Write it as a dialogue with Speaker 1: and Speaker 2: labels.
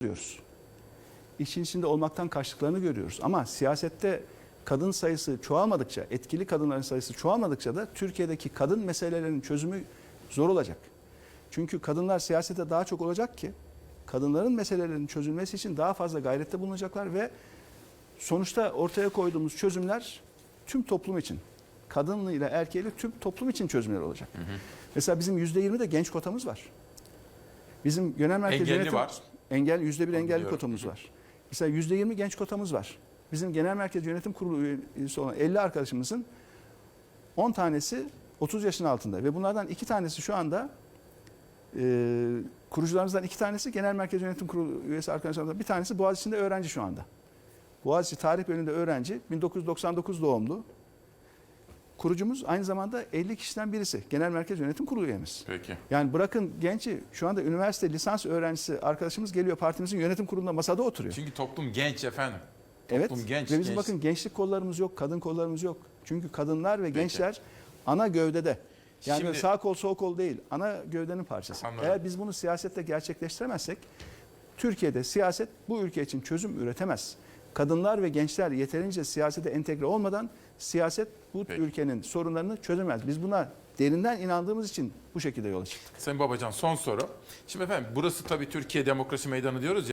Speaker 1: görüyoruz. İşin içinde olmaktan kaçtıklarını görüyoruz. Ama siyasette kadın sayısı çoğalmadıkça, etkili kadınların sayısı çoğalmadıkça da Türkiye'deki kadın meselelerinin çözümü zor olacak. Çünkü kadınlar siyasete daha çok olacak ki kadınların meselelerinin çözülmesi için daha fazla gayrette bulunacaklar ve sonuçta ortaya koyduğumuz çözümler tüm toplum için, kadınlığıyla erkeğiyle tüm toplum için çözümler olacak. Mesela bizim %20 de genç kotamız var. Bizim genel merkez
Speaker 2: Engelli
Speaker 1: yönetim
Speaker 2: var.
Speaker 1: Engel yüzde bir engelli
Speaker 2: biliyorum.
Speaker 1: kotamız var. Mesela yüzde yirmi genç kotamız var. Bizim genel merkez yönetim kurulu üyesi olan 50 arkadaşımızın 10 tanesi 30 yaşın altında ve bunlardan iki tanesi şu anda e, kurucularımızdan iki tanesi genel merkez yönetim kurulu üyesi arkadaşlarımızdan bir tanesi Boğaziçi'nde öğrenci şu anda. Boğaziçi Tarih Bölümünde öğrenci 1999 doğumlu. Kurucumuz aynı zamanda 50 kişiden birisi. Genel Merkez Yönetim Kurulu üyemiz.
Speaker 2: Peki.
Speaker 1: Yani bırakın genci şu anda üniversite lisans öğrencisi arkadaşımız geliyor partimizin yönetim kurulunda masada oturuyor.
Speaker 2: Çünkü toplum genç efendim.
Speaker 1: Evet.
Speaker 2: Toplum genç.
Speaker 1: Ve bizim
Speaker 2: genç.
Speaker 1: bakın gençlik kollarımız yok, kadın kollarımız yok. Çünkü kadınlar ve gençler ana gövdede. Yani
Speaker 2: Şimdi-
Speaker 1: sağ kol sol kol değil, ana gövdenin parçası.
Speaker 2: Anladım.
Speaker 1: Eğer biz bunu siyasette gerçekleştiremezsek Türkiye'de siyaset bu ülke için çözüm üretemez. Kadınlar ve gençler yeterince siyasete entegre olmadan siyaset bu
Speaker 2: Peki.
Speaker 1: ülkenin sorunlarını çözemez. Biz buna derinden inandığımız için bu şekilde yola çıktık.
Speaker 2: Sayın Babacan son soru. Şimdi efendim burası tabii Türkiye Demokrasi Meydanı diyoruz ya.